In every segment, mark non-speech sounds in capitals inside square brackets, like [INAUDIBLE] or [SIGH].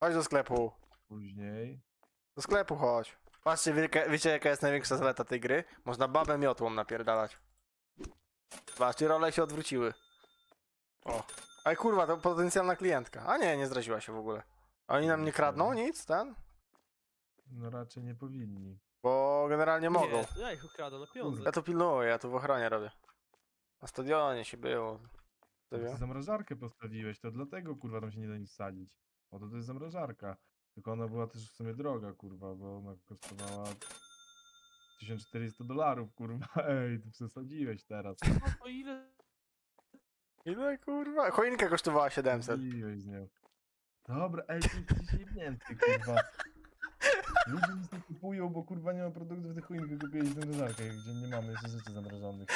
Chodź do sklepu. Później. Do sklepu chodź. Patrzcie, wielka, wiecie jaka jest największa zaleta tej gry? Można babę miotłą napierdalać. Patrzcie, role się odwróciły. O. Aj kurwa, to potencjalna klientka. A nie, nie zdradziła się w ogóle. A Oni nam nie kradną nic, ten? No raczej nie powinni. Bo generalnie mogą. Nie, ja ich ukradę na pieniądze. Ja to pilnuję, ja tu w ochronie robię. Na stadionie się było. No Stadion? Ty zamrażarkę postawiłeś, to dlatego kurwa tam się nie da nic wsadzić. O to to jest zamrażarka. Tylko ona była też w sumie droga, kurwa, bo ona kosztowała 1400 dolarów, kurwa. [LAUGHS] Ej, ty przesadziłeś teraz. No to ile? Ile kurwa? Choinka kosztowała 700. Przesadziłeś z nią. Dobra, ej, ty jesteś jebnięty, kurwa. Ludzie nic nie kupują, bo kurwa nie ma produktów tych choinki, kupiłeś zamrażarkę, gdzie nie mamy jeszcze rzeczy zamrażonych.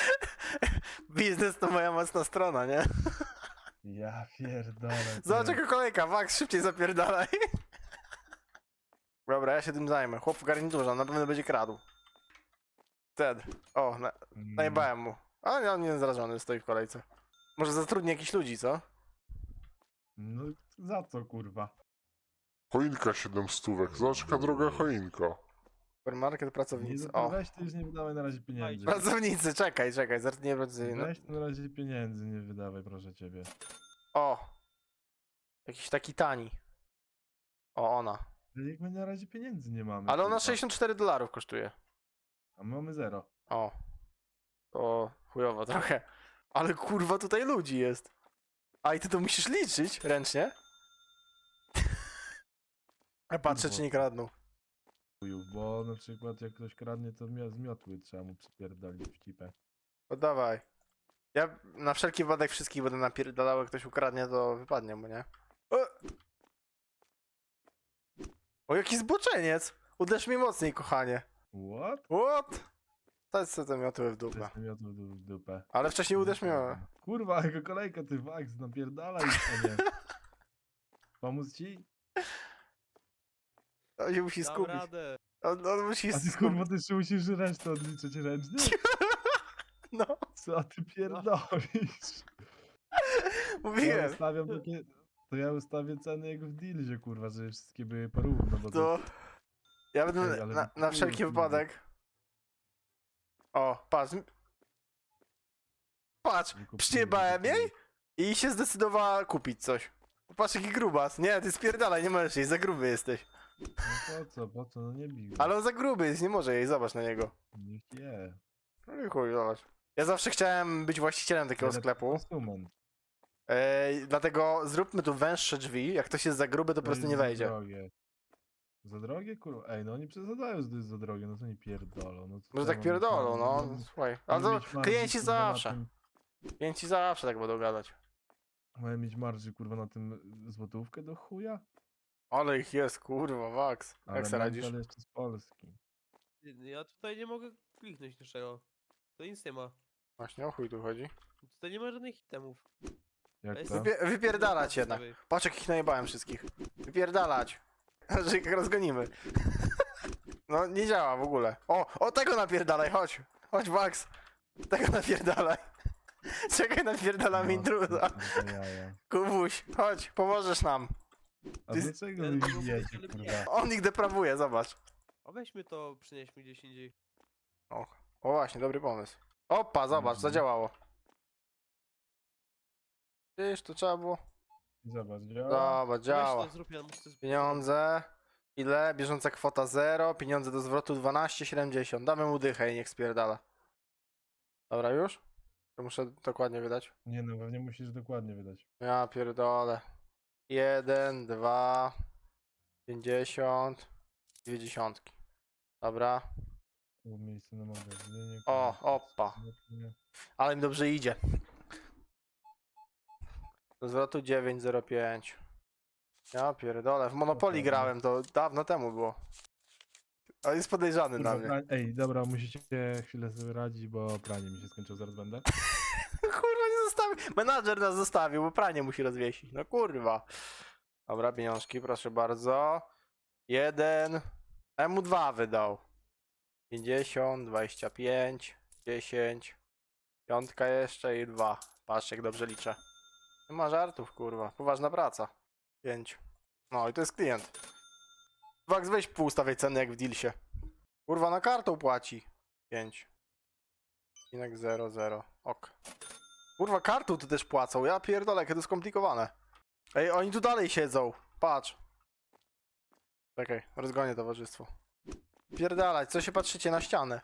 [LAUGHS] Biznes to moja mocna strona, nie? Ja pierdolę. Zobacz jaka kolejka, Max, szybciej zapierdalaj. Dobra, ja się tym zajmę. Chłop w garniturze, na pewno będzie kradł. Ted. O, na, Mm, najebałem mu. A on nie zrażony, stoi w kolejce. Może zatrudni jakichś ludzi, co? No za co, kurwa? Choinka 7 stówek. Zobacz jaka droga choinka. Supermarket, pracownicy. no, O, weź ty już nie wydawaj na razie pieniędzy. pracownicy, czekaj, czekaj, zatrudnię pracownicy. No. Weź na razie pieniędzy nie wydawaj, proszę ciebie. O! Jakiś taki tani. O, ona. Ale Jak my na razie pieniędzy nie mamy. Ale ona kurwa. 64 dolarów kosztuje. A my mamy zero. O. To chujowo trochę. Ale kurwa tutaj ludzi jest. A i ty to musisz liczyć ręcznie? [LAUGHS] Ja patrzę czy nie kradną. Chujów, Bo na przykład jak ktoś kradnie, to mio- z miotły trzeba mu przypierdolić w cipę. To dawaj. Ja na wszelki wypadek wszystkich będę napierdalał, jak ktoś ukradnie, to wypadnie mu, nie? O, o jaki zboczeniec! Uderz mi mocniej, kochanie. What? What? Daj sobie te miotły w dupę. jest miotły w du- w dupę. Ale wcześniej uderz mnie. Kurwa, jaka kolejka, ty waks, napierdalaj, a nie. [LAUGHS] Pomóc ci? On się musi Dam skupić. radę. On, on musi A ty skupić. kurwa, ty jeszcze musisz resztę odliczyć ręcznie? [LAUGHS] No, Co ty pierdolisz? Ja mówiłem. ustawiam takie... To ja ustawię ceny jak w dealzie, kurwa, żeby wszystkie były porówno, bo to... To. Ja będę ale na, na wszelki kurwa. wypadek. O, patrz. Patrz, nie przyjebałem jej i się zdecydowała kupić coś. Patrz jaki grubas. Nie, ty spierdalaj, nie możesz jej, za gruby jesteś. No po co, po co, no nie bij go. Ale on za gruby jest, nie może jej, zobacz na niego. Niech je. No i chuj, zobacz. Ja zawsze chciałem być właścicielem takiego Ale sklepu. Konsument. Ej, dlatego zróbmy tu węższe drzwi. Jak ktoś jest za gruby, to po prostu nie za wejdzie. drogie. Za drogie, kurwa? Ej, no oni przesadają, że to jest za drogie, no to nie pierdolą. No co Może ja tak mam pierdolą, no. marży? Słuchaj. Ale to mieć marży, klienci kurwa, na zawsze. tym- Klienci zawsze tak będą gadać. Mają mieć marży, kurwa, na tym złotówkę do chuja? Ale ich jest, kurwa, Max. Ale Jak se radzisz? jeszcze z Polski. Ja tutaj nie mogę kliknąć niczego. To nic nie ma. Właśnie o chuj tu chodzi. Tutaj nie ma żadnych itemów. Jak Ej, to? Wypie wypierdalać jednak. Patrz jak ich najebałem wszystkich. Wypierdalać. [LAUGHS] Że ich rozgonimy. [LAUGHS] No nie działa w ogóle. O, o tego napierdalaj, chodź. Chodź Max. Tego napierdalaj. [LAUGHS] Czekaj, napierdalam No, intruza. jaja. Kubuś, chodź, pomożesz nam. A Ty- dlaczego Ja wy to bijecie, kurwa? On ich deprawuje, zobacz. A weźmy to, przynieśmy gdzieś indziej. O, o właśnie, dobry pomysł. Opa, zobacz, Mhm. zadziałało. Wiesz, to trzeba było. Zobacz, działa. Dobra, Weź działa. to zrób, ja muszę Pieniądze. Ile? Bieżąca kwota 0, pieniądze do zwrotu 12,70. Damy mu dychę i niech spierdala. Dobra, już? To muszę dokładnie wydać. Nie no, pewnie musisz dokładnie wydać. Ja pierdolę. 1, 2, 50, dwie dziesiątki. Dobra. Było miejsce na magazynie. O, opa. Ale mi dobrze idzie. Do zwrotu 9,05. Ja pierdolę. W Monopoly Dobra. grałem, to dawno temu było. On jest podejrzany na Kurwa, mnie. pra- Ej, dobra, musicie chwilę sobie radzić, bo pranie mi się skończyło, zaraz będę. [LAUGHS] Menadżer nas zostawił, bo pranie musi rozwiesić. No kurwa. Dobra, pieniążki, proszę bardzo. Jeden. M2 wydał. 50, 25, 10. Piątka jeszcze i dwa. Patrz, jak dobrze liczę. Nie ma żartów, kurwa. Poważna praca. 5. No i to jest klient. Wax, weź półstawiaj ceny jak w dealsie. Kurwa, na kartą płaci. 5. Inek 0, 0. Ok. Kurwa, kartą tu też płacą. Ja pierdolę, jakie to skomplikowane. Ej, oni tu dalej siedzą. Patrz. Czekaj, rozgonię towarzystwo. Pierdalać, co się patrzycie na ścianę?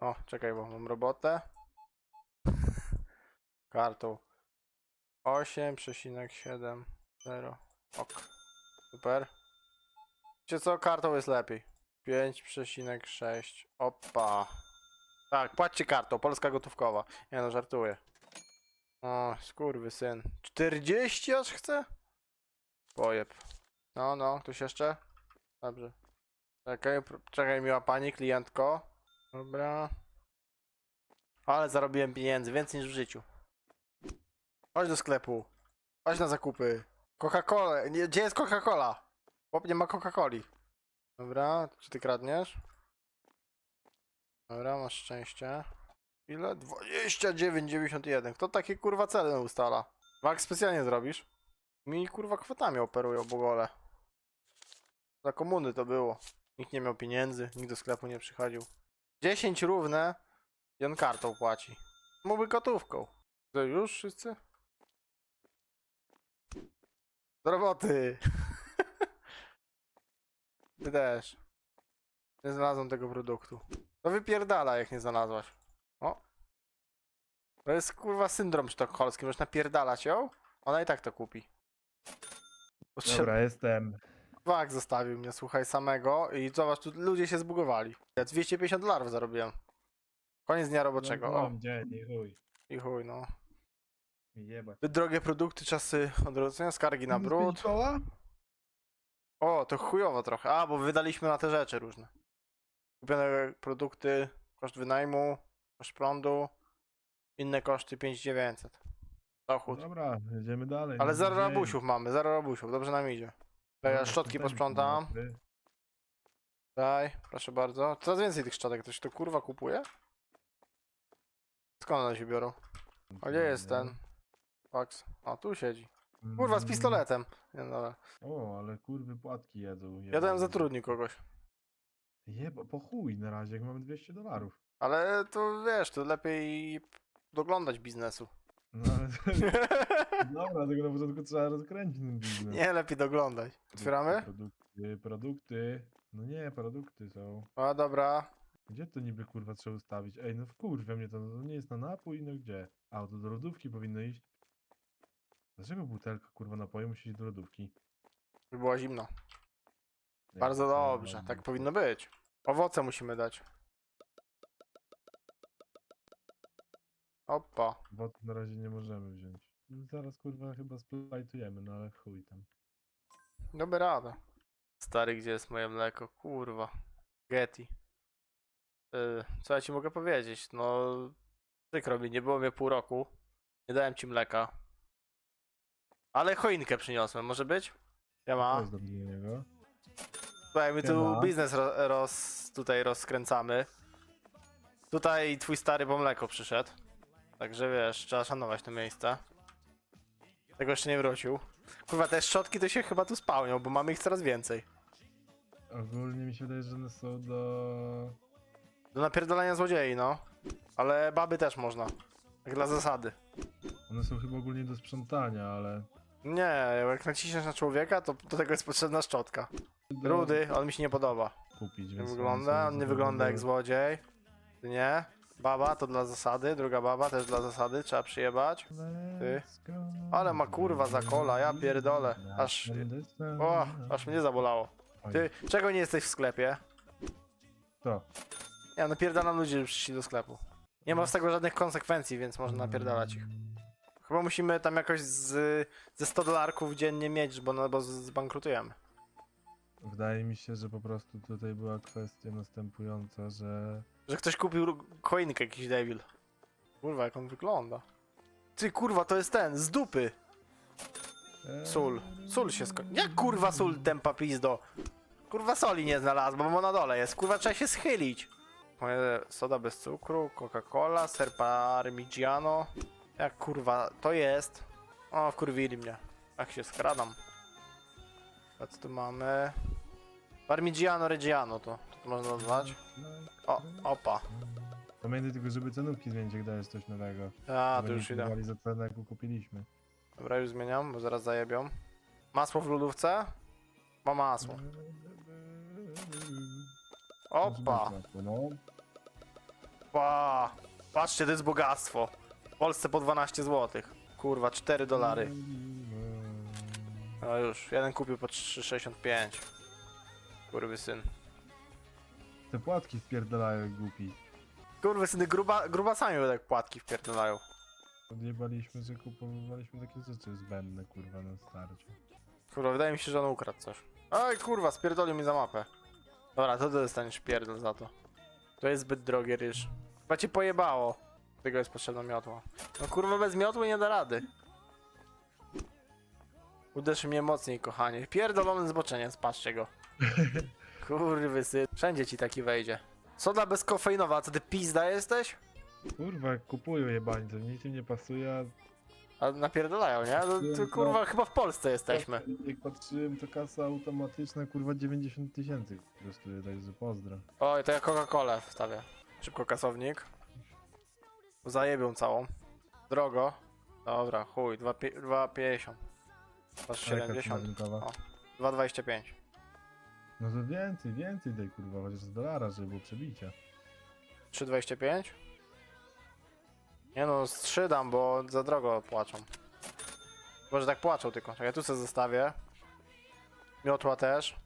O, czekaj, bo mam robotę. [LAUGHS] Kartą. 8,7, 0. Ok. Super. Wiecie co? Kartą jest lepiej. 5,6. Opa. Tak, płaccie kartą. Polska gotówkowa. Nie no, żartuję. O, skurwy syn. 40 aż chce? Pojeb. No, no, ktoś jeszcze? Dobrze. Czekaj, czekaj miła pani, klientko. Dobra. Ale zarobiłem pieniędzy, więcej niż w życiu. Chodź do sklepu. Chodź na zakupy. Coca-Cola. Gdzie jest Coca-Cola? Chłop nie ma Coca-Coli. Dobra, czy ty kradniesz? Dobra, masz szczęście. Ile? 29,91. Kto takie kurwa cele ustala? Wak specjalnie zrobisz? Mi kurwa kwotami operują bogole. Za komuny to było. Nikt nie miał pieniędzy, nikt do sklepu nie przychodził. 10 równe i on kartą płaci. Mógłby gotówką. To już wszyscy? Do roboty! [LAUGHS] Ty też. Nie znalazłem tego produktu. To wypierdala, jak nie znalazłaś. O. To jest kurwa syndrom sztokholmski. Możesz napierdalać ją, ona i tak to kupi. Potrzeb... Dobra, jestem. Wak zostawił mnie, słuchaj, samego i zobacz, tu ludzie się zbugowali. Ja 250 dolarów zarobiłem. Koniec dnia roboczego. O, Mam dzień, i chuj. i chuj, no. Jebać. Drogie produkty, czasy odwrócenia, skargi na brud. koła? O, to chujowo trochę. A, bo wydaliśmy na te rzeczy różne. Kupione produkty, koszt wynajmu, koszt prądu, inne koszty 5900. Dochód. Dobra, jedziemy dalej. Ale no, zero dzień. rabusiów mamy, zero rabusiów, dobrze nam idzie. To ja szczotki posprzątam. Daj, proszę bardzo. Coraz więcej tych szczotek, ktoś to kurwa kupuje? Skąd one się biorą? A gdzie jest ten? Fax. O, tu siedzi. Kurwa, z Mm. pistoletem. Nie, no, dobra. O, ale kurwy płatki jedzą. Ja dałem zatrudnił kogoś. Jeba, po chuj na razie, jak mamy 200 dolarów. Ale to wiesz, to lepiej doglądać biznesu. No ale... [LAUGHS] [LAUGHS] Dobra, tylko na początku trzeba rozkręcić ten biznes. Nie, lepiej doglądać. Otwieramy? Produkty, produkty. No nie, produkty są. O, dobra. Gdzie to niby kurwa trzeba ustawić? Ej, no wkurwia mnie to, no to nie jest na napój, no gdzie? A, to do lodówki powinno iść. Dlaczego butelka kurwa napoju musi iść do lodówki? By była zimna. Bardzo dobrze, tak powinno być. Owoce musimy dać. Opa. Wody na razie nie możemy wziąć. No Zaraz kurwa chyba splajtujemy, no ale chuj tam. Dobra rada. Stary, gdzie jest moje mleko? Kurwa. Getty. Yy, co ja ci mogę powiedzieć? No, przykro mi, nie było mnie pół roku. Nie dałem ci mleka. Ale choinkę przyniosłem, może być? Ja ma. niego. Słuchaj, my tu Siema. biznes ro, roz, tutaj rozkręcamy. Tutaj twój stary po mleko przyszedł. Także wiesz, trzeba szanować to miejsce. Tego jeszcze nie wrócił. Kurwa, te szczotki to się chyba tu spełnią, bo mamy ich coraz więcej. Ogólnie mi się wydaje, że one są do... Do napierdolenia złodziei, no. Ale baby też można. Tak dla zasady. One są chyba ogólnie do sprzątania, ale... Nie, jak naciśniesz na człowieka, to do tego jest potrzebna szczotka. Rudy, on mi się nie podoba. Kupić, Nie więc wygląda, on nie wygląda jak złodziej. Ty Nie. Baba to dla zasady, druga baba też dla zasady, trzeba przyjebać. Ty. Ale ma kurwa za kola, ja pierdolę. Aż-. O, aż mnie zabolało. Ty, czego nie jesteś w sklepie? To. Ja napierdalam ludzi, żeby przyszli do sklepu. Nie ma z tego żadnych konsekwencji, więc można napierdalać ich. Chyba musimy tam jakoś z, ze 100 dolarków dziennie mieć, bo, no, bo z- zbankrutujemy. Wydaje mi się, że po prostu tutaj była kwestia następująca, że... Że ktoś kupił choinkę, jakiś debil. Kurwa, jak on wygląda. Ty, kurwa, to jest ten, z dupy. Sól. Sól się sko... Jak kurwa sól tempa pizdo? Kurwa soli nie znalazłem, bo na dole jest. Kurwa trzeba się schylić. Moje soda bez cukru, Coca-Cola, ser parmigiano. Jak kurwa to jest? O, wkurwili mnie. Tak się skradam. A co tu mamy? Parmigiano Reggiano to, to można nazwać. O, opa. Pamiętaj tylko, żeby cenówki zmienić, jak dajesz coś nowego. A, nie już idę. za cenę, jaką kupiliśmy. Dobra, już zmieniam, bo zaraz zajebią. Masło w lodówce? Ma masło. Opa, pa. Patrzcie, to jest bogactwo. W Polsce po 12 zł. Kurwa, 4 dolary. No już, jeden kupił po 3,65. Kurwy syn. Te płatki wpierdalają jak głupi. Kurwy syny, gruba, grubasami tak płatki wpierdalają. Odjebaliśmy, że kupowaliśmy takie rzeczy zbędne, kurwa, na starcie. Kurwa, wydaje mi się, że on ukradł coś. Oj, kurwa, spierdolił mi za mapę. Dobra, to ty dostaniesz pierdol za to. To jest zbyt drogie ryż. Chyba cię pojebało. Tego jest potrzebna miotła. No kurwa, bez miotły nie da rady. Uderz mnie mocniej, kochanie. Pierdolony zboczeniec, patrzcie go. [LAUGHS] Kurwy syn. Wszędzie ci taki wejdzie. Soda bezkofeinowa, a co ty pizda jesteś? Kurwa, kupują jebańce, nic im nie pasuje, a A napierdolają, nie? No, to, kurwa, chyba w Polsce jesteśmy. Jak patrzyłem, to kasa automatyczna, kurwa, 90 tysięcy kosztuje, także pozdro. Oj, to ja Coca-Colę wstawię. Szybko kasownik. Zajebią całą. Drogo. Dobra, chuj, 2,50. Masz A jaka cena 70. rynkowa? O. 2,25. No to więcej, więcej daj, kurwa, chociaż z dolara, żeby było przebicie. 3,25? Nie no, z 3 dam, bo za drogo płaczą. Może tak płaczą tylko. Czekaj, tu sobie zostawię. Miotła też.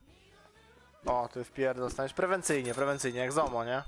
O, ty wpierdol dostaniesz. Prewencyjnie, prewencyjnie, jak ZOMO, nie?